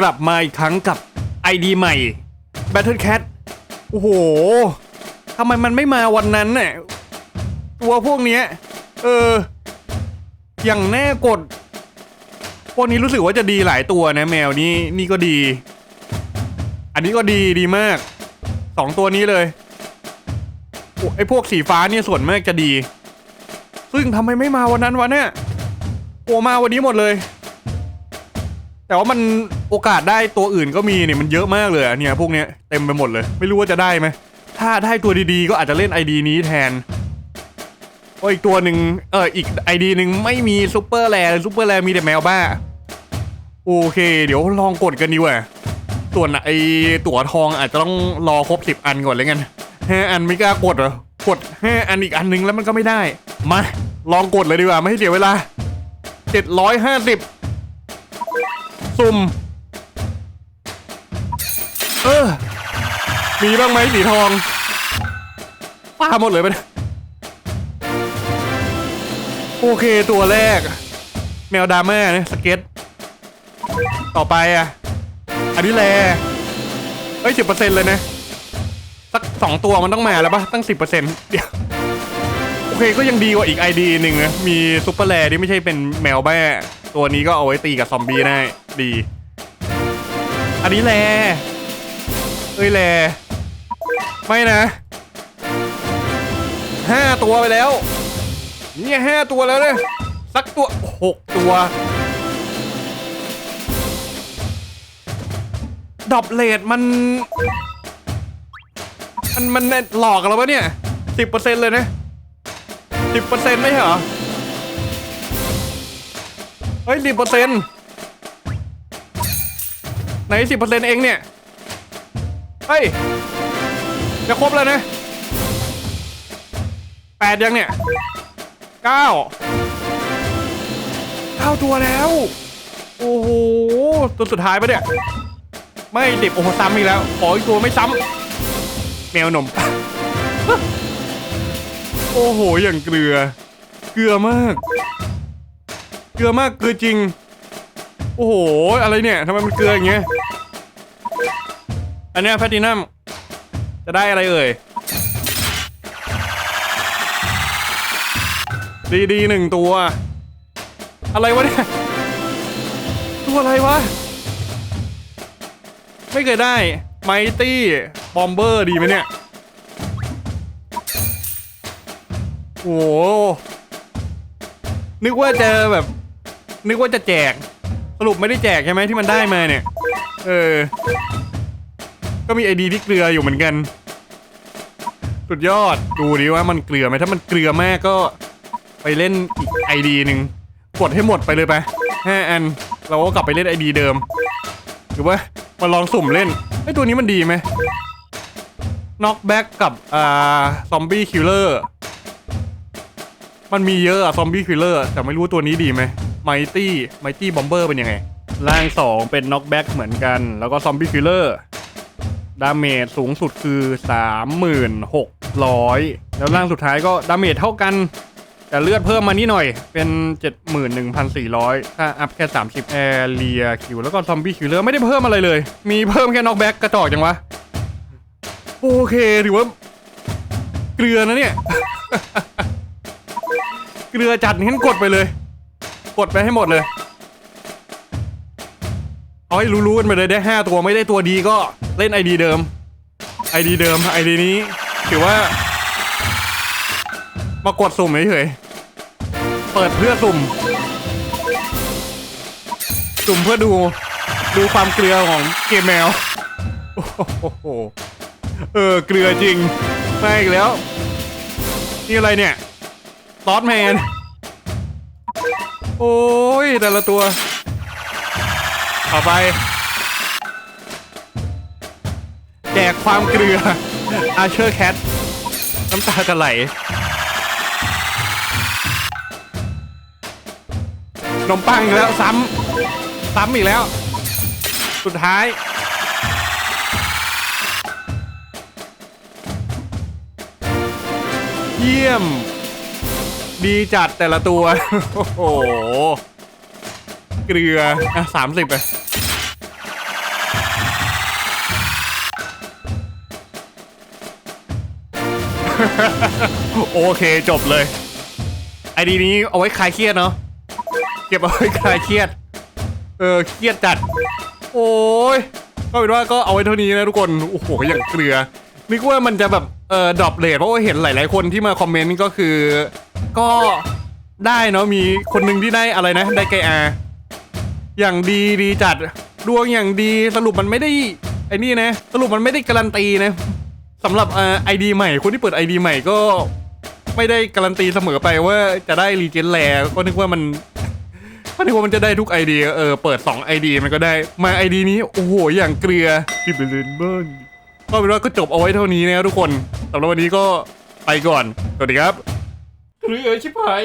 กลับมาอีกครั้งกับ ID ใหม่ Battle Cat โอ้โหทำไมมันไม่มาวันนั้นเนี่ยตัวพวกเนี้ย เออ อย่างแน่กด พวกนี้รู้สึกว่าจะดีหลายตัวนะแมวนี่นี่ก็ดี อันนี้ก็ดีดีมากสองตัวนี้เลยโอ้ไอพวกสีฟ้าเนี่ยส่วนมากจะดี ซึ่งทำไมไม่มาวันนั้นวะเนี่ยโอมาวันนี้หมดเลย แต่ว่ามัน โอกาสได้ตัวอื่นก็มีเนี่ยมันเยอะมากเลยเนี่ยพวกเนี้ยเต็มไปหมดเลย ไม่รู้ว่าจะได้ไหมถ้าได้ตัวดีๆ ก็อาจจะเล่น ID นี้แทนโอ้อีกตัวหนึ่งเอออีก ID หนึ่งไม่มีซูเปอร์แรร์ซูเปอร์แรร์มีแต่แมวบ้า โอเค เดี๋ยวลองกดกันดีกว่าส่วนไอตั๋วทองอาจจะต้องรอครบสิบอันก่อนเลยกันห้าอันไม่กล้ากดเหรอกดห้าอันอีกอันนึงแล้วมันก็ไม่ได้ มาลองกดเลยดีกว่าไม่ให้เสียเวลาเจ็ดร้อยห้าสิบสุ่ม มีบ้างไหมสีทองป้าหมดเลยไปโอเคตัวแรก แมวดราม่าเนี่ยสเก็ต ต่อไปอะ อันนี้แลเอ้ยสิบเปอร์เซ็นต์เลยนะ สักสองตัวมันต้องมาแล้วปะตั้งสิบเปอร์เซ็นต์เดี๋ยวโอเคก็ยังดีกว่าอีกไอดีหนึ่งนะ มีซุปเปอร์แรที่ไม่ใช่เป็นแมวแบ้ตัวนี้ก็เอาไว้ตีกับซอมบี้ได้ดี อันนี้แลเอ้ยแล ไม่นะห้าตัวไปแล้วเนี่ยห้าตัวแล้วเนี่ยสักตัวหกตัวดรอปเลทมัน มันมันหลอกเราปะเนี่ยสิบเปอร์เซ็นต์เลยนะสิบเปอร์เซ็นต์ไม่เหรอ เฮ้ยสิบเปอร์เซ็นต์ไหนสิบเปอร์เซ็นต์เองเนี่ย เฮ้ย จะครบแล้วนะแปดยังเนี่ยเก้าเก้าตัวแล้ว โอ้โห ตัวสุดท้ายปะเนี่ย ไม่ด็บโอ้โหซ้ำอีกแล้ว ขออีกตัวไม่ซ้ำแมวหนม โอ้โห อย่างเกลือ เกลือมาก เกลือมาก เกลือจริง โอ้โห อะไรเนี่ยทำไมมันเกลืออย่างเงี้ย อันนี้แพตตินัม จะได้อะไรเอ่ย ดีดีหนึ่งตัว อะไรวะเนี่ย ตัวอะไรวะ ไม่เคยได้ ไมตี้ บอมเบอร์ดีไหมเนี่ย โอ้โหนึกว่าจะแบบ นึกว่าจะแจก สรุปไม่ได้แจกใช่ไหมที่มันได้มาเนี่ย เออ ก็มีไอดีที่เกลืออยู่เหมือนกัน สุดยอด ดูดิว่ามันเกลือไหมถ้ามันเกลือมากก็ไปเล่นอีกไอดีหนึ่งกดให้หมดไปเลยไปห้าอัน เราก็กลับไปเล่นไอดีเดิม หรือว่ามาลองสุ่มเล่นไอตัวนี้มันดีไหมน็อกแบ็กกับอ่าซอมบี้คิลเลอร์มันมีเยอะอะซอมบี้คิลเลอร์แต่ไม่รู้ตัวนี้ดีไหมไมตี้ไมตี้บอมเบอร์เป็นยังไง ร่างสองเป็นน็อกแบ็กเหมือนกัน แล้วก็ซอมบี้คิลเลอร์ ดาเมจสูงสุดคือ 3,600 แล้วร่างสุดท้ายก็ดาเมจเท่ากัน แต่เลือดเพิ่มมานิดหน่อยเป็น 71,400 ถ้าอัพแค่ 30 แอร์เรียคิว แล้วก็ซอมบี้คิวเลอร์ไม่ได้เพิ่มอะไรเลย มีเพิ่มแค่น็อกแบ็กกระจอกจังวะ โอเคถือว่า เกลือนะเนี่ย เกลือจัดงั้นกดไปเลย กดไปให้หมดเลย เอาให้รู้ๆกันไปเลยได้ 5 ตัวไม่ได้ตัวดีก็เล่นไอดีเดิมไอดีเดิมไอดีนี้ถือว่า มากดสุ่มเฉยๆเปิดเพื่อสุ่ม สุ่มเพื่อดูดูความเกลือของเกมแมวโอ้โหเออเกลือจริงมาอีกแล้ว นี่อะไรเนี่ยซอสแมน โอ้ยแต่ละตัว ต่อไปแจกความเกลืออาเชอร์แคทน้ำตาจะไหลขนมปังอีกแล้วซ้ำซ้ำอีกแล้ว สุดท้าย เยี่ยม ดีจัดแต่ละตัว โอ้โห เกลืออะสามสิบไป โอเคจบเลย ไอดีนี้เอาไว้คลายเครียดเนาะเก็บเอาไว้คลายเครียด เออเครียดจัด โอ้ยก็เป็นว่าก็เอาไว้เท่านี้นะทุกคนโอ้โหอย่างเกลือนึกว่ามันจะแบบเออดรอปเลทเพราะว่าเห็นหลาย ๆ คนที่มาคอมเมนต์ก็คือ ก็ได้เนาะมีคนหนึ่งที่ได้อะไรนะได้ไกอาอย่างดีดีจัดดวงอย่างดีสรุปมันไม่ได้ไอ้นี่นะ สรุปมันไม่ได้การันตีนะ สำหรับไอดีใหม่คนที่เปิดไอดีใหม่ก็ไม่ได้การันตีเสมอไปว่าจะได้รีเจนแลก็นึกว่ามันก็นึกว่ามันจะได้ทุกไอเดียเออเปิด2ไอดีมันก็ได้มาไอดีนี้โอ้โหอย่างเกลือที่ไปเล่นบ้างก็เป็นว่าก็จบเอาไว้เท่านี้นะทุกคนสำหรับวันนี้ก็ไปก่อน สวัสดีครับเกลือชิบหาย